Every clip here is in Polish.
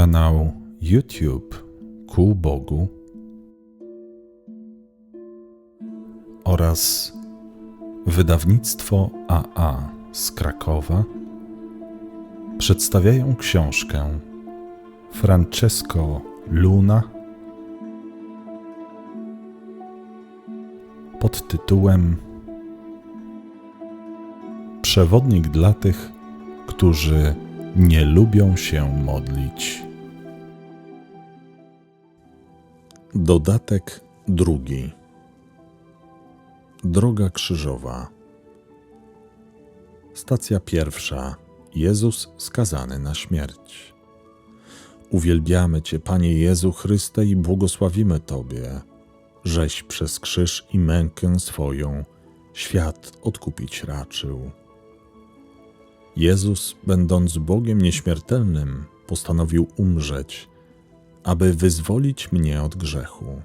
kanał YouTube Ku Bogu oraz wydawnictwo AA z Krakowa przedstawiają książkę Francesco Luna pod tytułem Przewodnik dla tych, którzy nie lubią się modlić. Dodatek drugi. Droga krzyżowa. Stacja pierwsza. Jezus skazany na śmierć. Uwielbiamy Cię, Panie Jezu Chryste, i błogosławimy Tobie, żeś przez krzyż i mękę swoją świat odkupić raczył. Jezus, będąc Bogiem nieśmiertelnym, postanowił umrzeć, aby wyzwolić mnie od grzechu.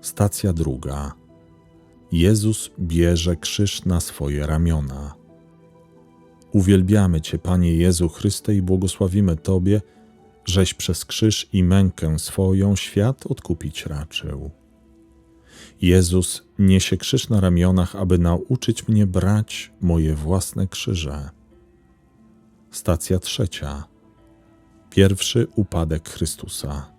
Stacja druga. Jezus bierze krzyż na swoje ramiona. Uwielbiamy Cię, Panie Jezu Chryste, i błogosławimy Tobie, żeś przez krzyż i mękę swoją świat odkupić raczył. Jezus niesie krzyż na ramionach, aby nauczyć mnie brać moje własne krzyże. Stacja trzecia. Pierwszy upadek Chrystusa.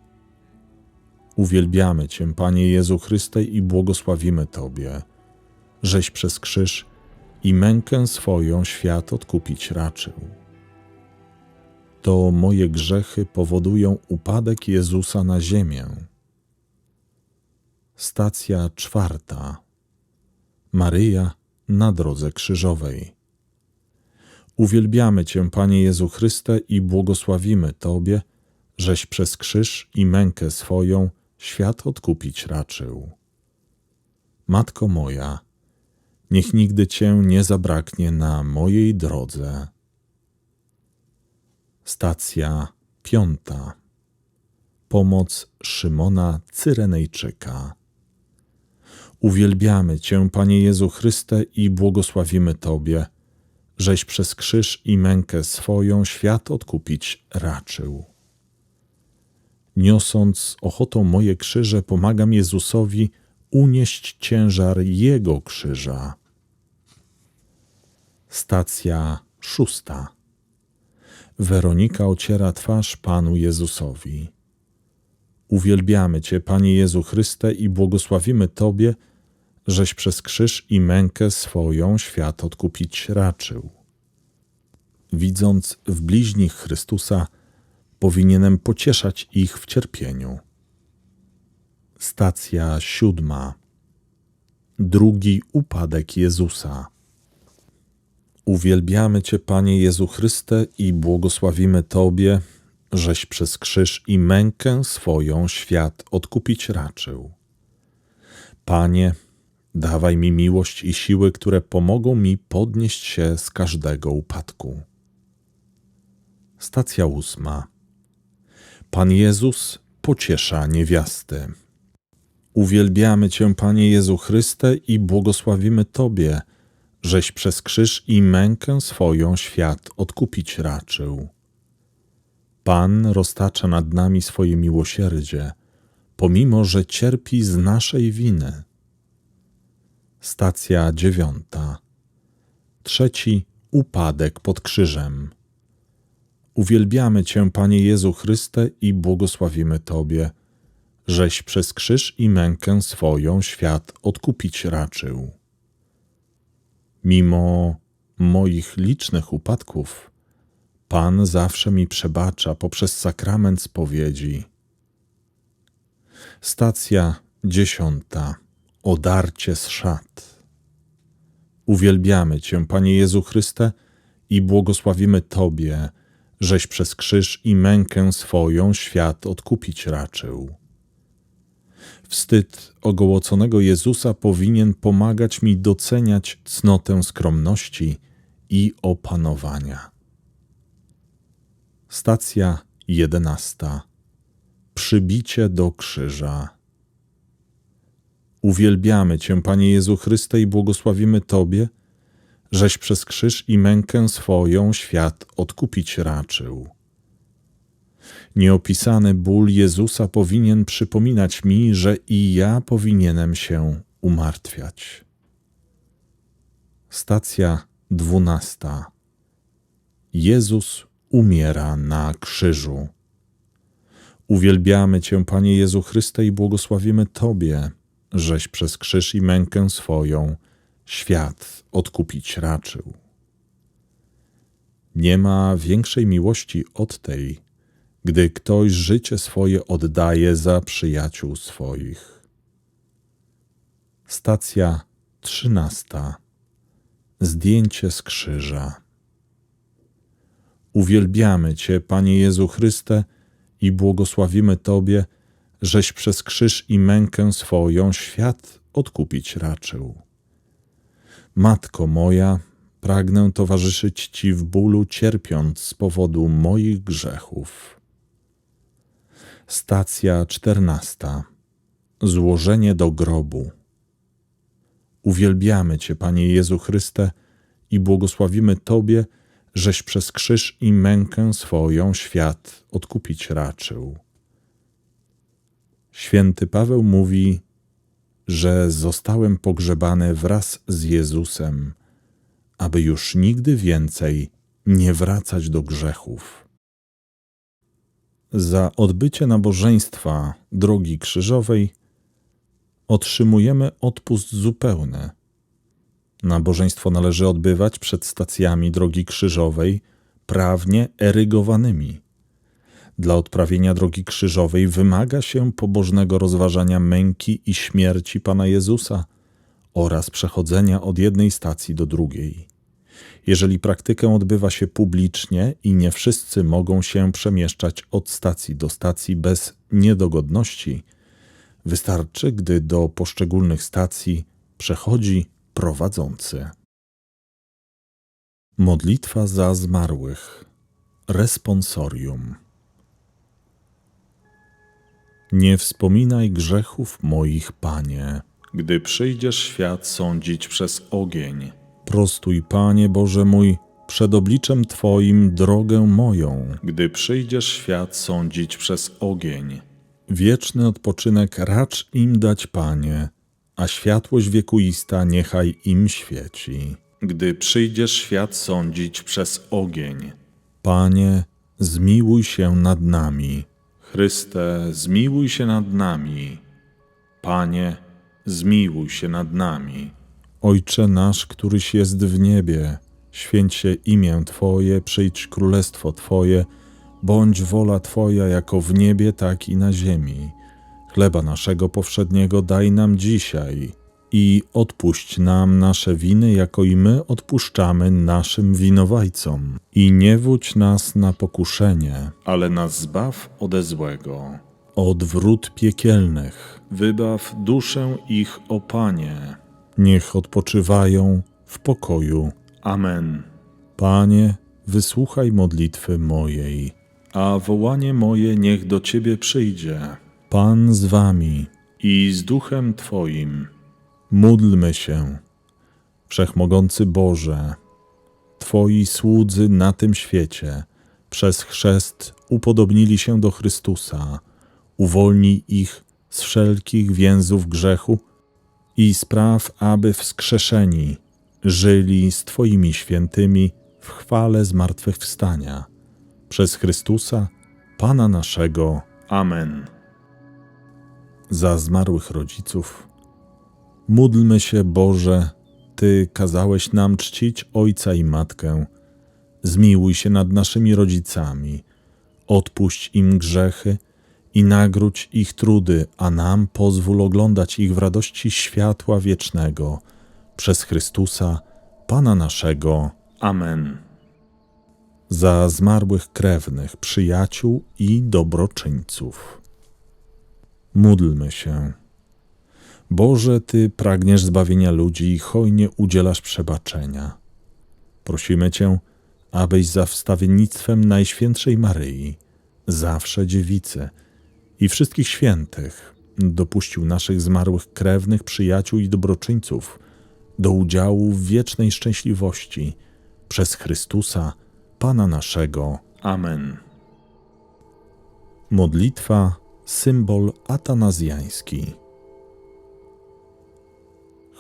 Uwielbiamy Cię, Panie Jezu Chryste, i błogosławimy Tobie, żeś przez krzyż i mękę swoją świat odkupić raczył. To moje grzechy powodują upadek Jezusa na ziemię Stacja czwarta. Maryja na drodze krzyżowej. Uwielbiamy Cię, Panie Jezu Chryste, i błogosławimy Tobie, żeś przez krzyż i mękę swoją świat odkupić raczył. Matko moja, niech nigdy Cię nie zabraknie na mojej drodze. Stacja piąta. Pomoc Szymona Cyrenejczyka. Uwielbiamy Cię, Panie Jezu Chryste, i błogosławimy Tobie, żeś przez krzyż i mękę swoją świat odkupić raczył. Niosąc ochotą moje krzyże, pomagam Jezusowi unieść ciężar Jego krzyża. Stacja szósta. Weronika ociera twarz Panu Jezusowi. Uwielbiamy Cię, Panie Jezu Chryste, i błogosławimy Tobie, żeś przez krzyż i mękę swoją świat odkupić raczył. Widząc w bliźnich Chrystusa, powinienem pocieszać ich w cierpieniu. Stacja siódma. Drugi upadek Jezusa. Uwielbiamy Cię, Panie Jezu Chryste, i błogosławimy Tobie, żeś przez krzyż i mękę swoją świat odkupić raczył. Panie, Dawaj mi miłość i siły, które pomogą mi podnieść się z każdego upadku. Stacja ósma. Pan Jezus pociesza niewiasty. Uwielbiamy Cię, Panie Jezu Chryste, i błogosławimy Tobie, żeś przez krzyż i mękę swoją świat odkupić raczył. Pan roztacza nad nami swoje miłosierdzie, pomimo że cierpi z naszej winy. Stacja dziewiąta. Trzeci upadek pod krzyżem. Uwielbiamy Cię, Panie Jezu Chryste, i błogosławimy Tobie, żeś przez krzyż i mękę swoją świat odkupić raczył. Mimo moich licznych upadków, Pan zawsze mi przebacza poprzez sakrament spowiedzi. Stacja dziesiąta odarcie z szat. Uwielbiamy Cię, Panie Jezu Chryste, i błogosławimy Tobie, żeś przez krzyż i mękę swoją świat odkupić raczył. Wstyd ogołoconego Jezusa powinien pomagać mi doceniać cnotę skromności i opanowania. Stacja jedenasta. Przybicie do krzyża. Uwielbiamy Cię, Panie Jezu Chryste, i błogosławimy Tobie, żeś przez krzyż i mękę swoją świat odkupić raczył. Nieopisany ból Jezusa powinien przypominać mi, że i ja powinienem się umartwiać. Stacja dwunasta. Jezus umiera na krzyżu. Uwielbiamy Cię, Panie Jezu Chryste, i błogosławimy Tobie, żeś przez krzyż i mękę swoją świat odkupić raczył. Nie ma większej miłości od tej, gdy ktoś życie swoje oddaje za przyjaciół swoich. Stacja trzynasta. Zdjęcie z krzyża. Uwielbiamy Cię, Panie Jezu Chryste, i błogosławimy Tobie, żeś przez krzyż i mękę swoją świat odkupić raczył. Matko moja, pragnę towarzyszyć Ci w bólu, cierpiąc z powodu moich grzechów. Stacja czternasta. Złożenie do grobu. Uwielbiamy Cię, Panie Jezu Chryste, i błogosławimy Tobie, żeś przez krzyż i mękę swoją świat odkupić raczył. Święty Paweł mówi, że zostałem pogrzebany wraz z Jezusem, aby już nigdy więcej nie wracać do grzechów. Za odbycie nabożeństwa drogi krzyżowej otrzymujemy odpust zupełny. Nabożeństwo należy odbywać przed stacjami drogi krzyżowej, prawnie erygowanymi. Dla odprawienia drogi krzyżowej wymaga się pobożnego rozważania męki i śmierci Pana Jezusa oraz przechodzenia od jednej stacji do drugiej. Jeżeli praktykę odbywa się publicznie i nie wszyscy mogą się przemieszczać od stacji do stacji bez niedogodności, wystarczy, gdy do poszczególnych stacji przechodzi prowadzący. Modlitwa za zmarłych. Responsorium. Nie wspominaj grzechów moich, Panie, gdy przyjdziesz świat sądzić przez ogień. Prostuj, Panie Boże mój, przed obliczem Twoim drogę moją, gdy przyjdziesz świat sądzić przez ogień. Wieczny odpoczynek racz im dać, Panie, a światłość wiekuista niechaj im świeci. Gdy przyjdziesz świat sądzić przez ogień. Panie, zmiłuj się nad nami. Chryste, zmiłuj się nad nami. Panie, zmiłuj się nad nami. Ojcze nasz, któryś jest w niebie, święć się imię Twoje, przyjdź królestwo Twoje, bądź wola Twoja jako w niebie, tak i na ziemi. Chleba naszego powszedniego daj nam dzisiaj i odpuść nam nasze winy, jako i my odpuszczamy naszym winowajcom. I nie wódź nas na pokuszenie, ale nas zbaw ode złego. Od wrót piekielnych, wybaw duszę ich, o Panie. Niech odpoczywają w pokoju. Amen. Panie, wysłuchaj modlitwy mojej, a wołanie moje niech do Ciebie przyjdzie. Pan z Wami i z duchem Twoim. Módlmy się. Wszechmogący Boże, Twoi słudzy na tym świecie przez chrzest upodobnili się do Chrystusa. Uwolnij ich z wszelkich więzów grzechu i spraw, aby wskrzeszeni żyli z Twoimi świętymi w chwale zmartwychwstania. Przez Chrystusa, Pana naszego. Amen. Za zmarłych rodziców Módlmy się, Boże, Ty kazałeś nam czcić ojca i matkę. Zmiłuj się nad naszymi rodzicami, odpuść im grzechy i nagródź ich trudy, a nam pozwól oglądać ich w radości światła wiecznego. Przez Chrystusa, Pana naszego. Amen. Za zmarłych krewnych, przyjaciół i dobroczyńców. Módlmy się. Boże, Ty pragniesz zbawienia ludzi i hojnie udzielasz przebaczenia. Prosimy Cię, abyś za wstawiennictwem Najświętszej Maryi, zawsze dziewicy i wszystkich świętych dopuścił naszych zmarłych krewnych, przyjaciół i dobroczyńców do udziału w wiecznej szczęśliwości przez Chrystusa, Pana naszego. Amen. Modlitwa symbol atanazjański.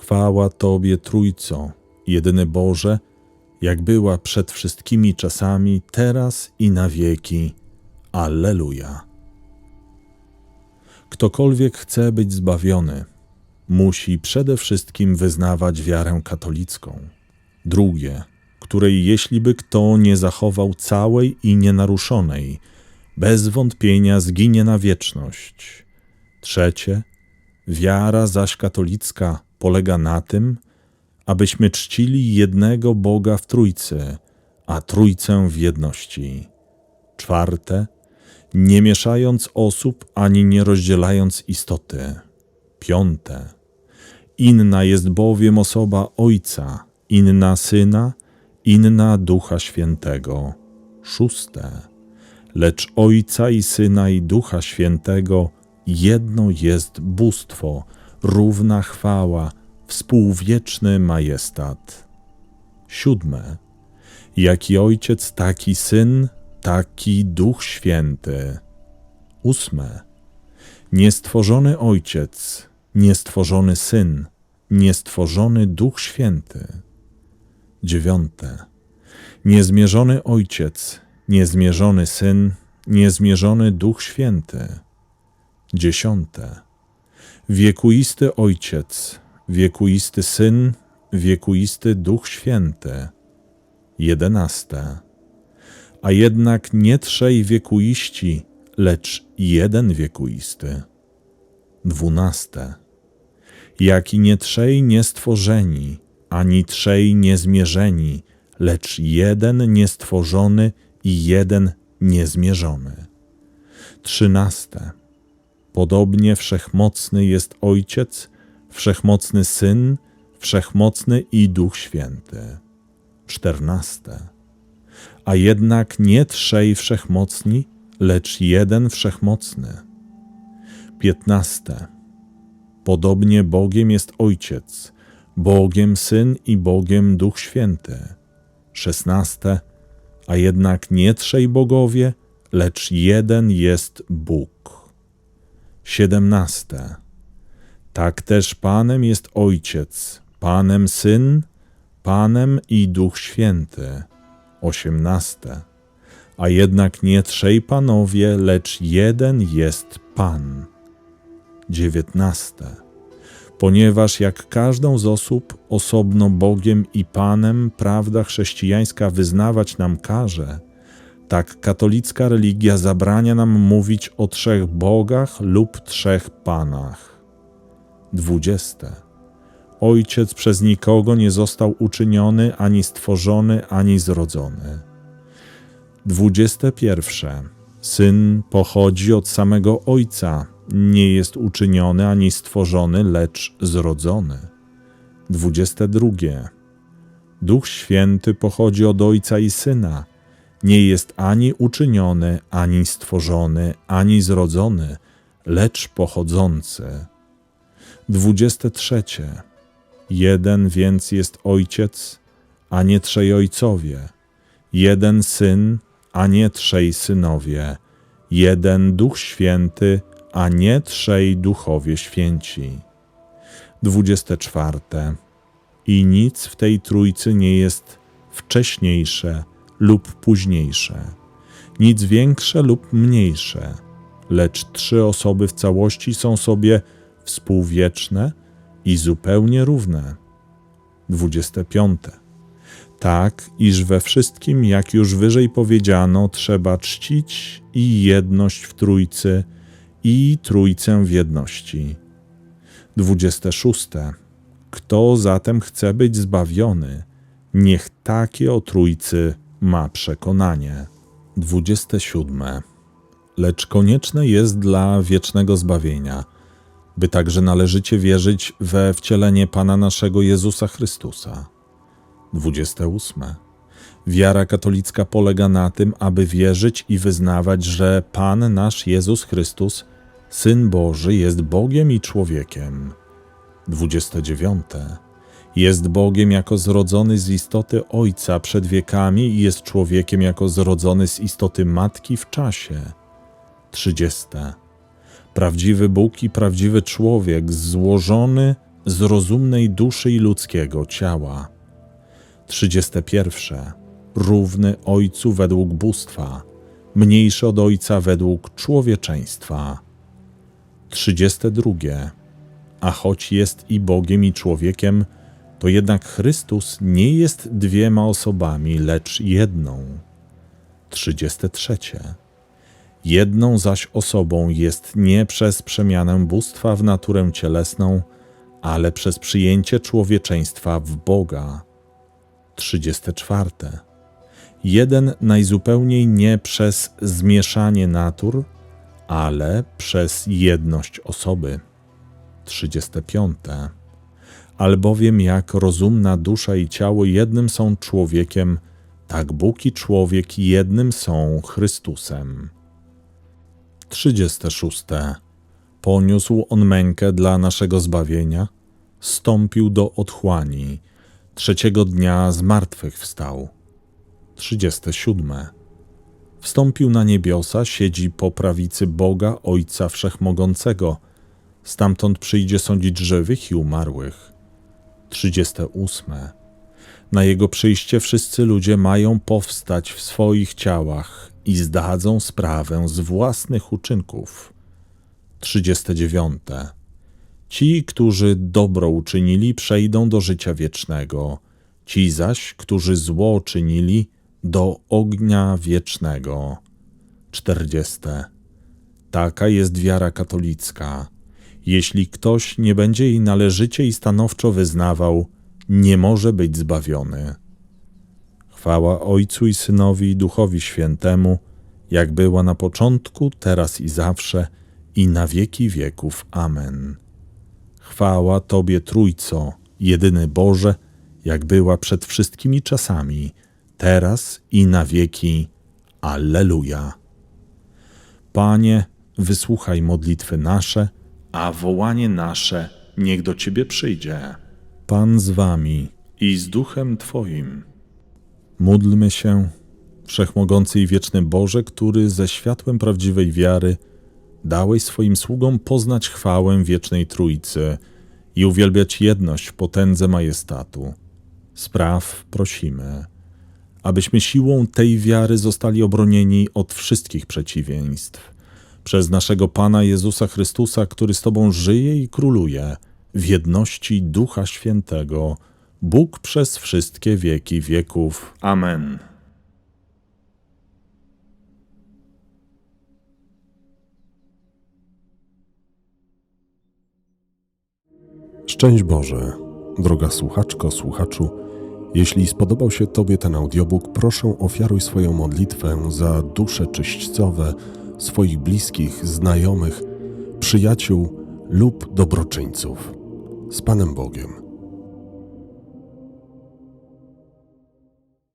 Chwała Tobie, Trójco, jedyny Boże, jak była przed wszystkimi czasami, teraz i na wieki. Alleluja. Ktokolwiek chce być zbawiony, musi przede wszystkim wyznawać wiarę katolicką. Drugie, której jeśli by kto nie zachował całej i nienaruszonej, bez wątpienia zginie na wieczność. Trzecie, wiara zaś katolicka polega na tym, abyśmy czcili jednego Boga w Trójcy, a Trójcę w jedności. Czwarte, nie mieszając osób ani nie rozdzielając istoty. Piąte, inna jest bowiem osoba Ojca, inna Syna, inna Ducha Świętego. Szóste, lecz Ojca i Syna i Ducha Świętego jedno jest bóstwo, równa chwała, współwieczny majestat. Siódme, jaki Ojciec, taki Syn, taki Duch Święty. Ósme, niestworzony Ojciec, niestworzony Syn, niestworzony Duch Święty. Dziewiąte, niezmierzony Ojciec, niezmierzony Syn, niezmierzony Duch Święty. Dziesiąte, wiekuisty Ojciec, wiekuisty Syn, wiekuisty Duch Święty. Jedenaste, a jednak nie trzej wiekuiści, lecz jeden wiekuisty. Dwunaste, jak i nie trzej niestworzeni, ani trzej niezmierzeni, lecz jeden niestworzony i jeden niezmierzony. Trzynaste, podobnie wszechmocny jest Ojciec, wszechmocny Syn, wszechmocny i Duch Święty. Czternaste, a jednak nie trzej wszechmocni, lecz jeden wszechmocny. Piętnaste. Podobnie Bogiem jest Ojciec, Bogiem Syn i Bogiem Duch Święty. Szesnaste. A jednak nie trzej bogowie, lecz jeden jest Bóg. Siedemnaste. Tak też Panem jest Ojciec, Panem Syn, Panem i Duch Święty. Osiemnaste. A jednak nie trzej panowie, lecz jeden jest Pan. Dziewiętnaste. Ponieważ jak każdą z osób osobno Bogiem i Panem prawda chrześcijańska wyznawać nam każe, tak katolicka religia zabrania nam mówić o trzech bogach lub trzech panach. Dwudzieste. Ojciec przez nikogo nie został uczyniony, ani stworzony, ani zrodzony. Dwudzieste pierwsze. Syn pochodzi od samego Ojca, nie jest uczyniony ani stworzony, lecz zrodzony. Dwudzieste drugie. Duch Święty pochodzi od Ojca i Syna, nie jest ani uczyniony, ani stworzony, ani zrodzony, lecz pochodzący. Dwudzieste trzecie. Jeden więc jest Ojciec, a nie trzej ojcowie, jeden Syn, a nie trzej synowie, jeden Duch Święty, a nie trzej Duchowie Święci. Dwudzieste czwarte. I nic w tej trójcy nie jest wcześniejsze lub późniejsze, nic większe lub mniejsze, lecz trzy osoby w całości są sobie współwieczne i zupełnie równe. Dwudzieste piąte. Tak, iż we wszystkim, jak już wyżej powiedziano, trzeba czcić i jedność w Trójcy i Trójcę w jedności. Dwudzieste szóste. Kto zatem chce być zbawiony, niech takie o Trójcy ma przekonanie. Dwudzieste siódme. Lecz konieczne jest dla wiecznego zbawienia, by także należycie wierzyć we wcielenie Pana naszego Jezusa Chrystusa. 28. Wiara katolicka polega na tym, aby wierzyć i wyznawać, że Pan nasz Jezus Chrystus, Syn Boży, jest Bogiem i człowiekiem. 29. Jest Bogiem jako zrodzony z istoty Ojca przed wiekami i jest człowiekiem jako zrodzony z istoty Matki w czasie. 30. Prawdziwy Bóg i prawdziwy człowiek złożony z rozumnej duszy i ludzkiego ciała. 31. Równy Ojcu według bóstwa, mniejszy od Ojca według człowieczeństwa. 32. A choć jest i Bogiem i człowiekiem, to jednak Chrystus nie jest dwiema osobami, lecz jedną. 33. Jedną zaś osobą jest nie przez przemianę bóstwa w naturę cielesną, ale przez przyjęcie człowieczeństwa w Boga. 34. Jeden najzupełniej nie przez zmieszanie natur, ale przez jedność osoby. 35. Albowiem jak rozumna dusza i ciało jednym są człowiekiem, tak Bóg i człowiek jednym są Chrystusem. 36. Poniósł on mękę dla naszego zbawienia, stąpił do otchłani, trzeciego dnia z martwych wstał. 37. Wstąpił na niebiosa, siedzi po prawicy Boga, Ojca Wszechmogącego, stamtąd przyjdzie sądzić żywych i umarłych. 38. Na jego przyjście wszyscy ludzie mają powstać w swoich ciałach i zdadzą sprawę z własnych uczynków. 39. Ci, którzy dobro uczynili, przejdą do życia wiecznego, ci zaś, którzy zło czynili, do ognia wiecznego. 40. Taka jest wiara katolicka. Jeśli ktoś nie będzie jej należycie i stanowczo wyznawał, nie może być zbawiony. Chwała Ojcu i Synowi i Duchowi Świętemu, jak była na początku, teraz i zawsze, i na wieki wieków. Amen. Chwała Tobie, Trójco, jedyny Boże, jak była przed wszystkimi czasami, teraz i na wieki. Alleluja. Panie, wysłuchaj modlitwy nasze, a wołanie nasze niech do Ciebie przyjdzie. Pan z Wami i z Duchem Twoim. Módlmy się, Wszechmogący i wieczny Boże, który ze światłem prawdziwej wiary dałeś swoim sługom poznać chwałę wiecznej Trójcy i uwielbiać jedność w potędze majestatu. Spraw prosimy, abyśmy siłą tej wiary zostali obronieni od wszystkich przeciwieństw. Przez naszego Pana Jezusa Chrystusa, który z Tobą żyje i króluje w jedności Ducha Świętego, Bóg przez wszystkie wieki wieków. Amen. Szczęść Boże, droga słuchaczko, słuchaczu. Jeśli spodobał się Tobie ten audiobook, proszę ofiaruj swoją modlitwę za dusze czyśćcowe swoich bliskich, znajomych, przyjaciół lub dobroczyńców. Z Panem Bogiem.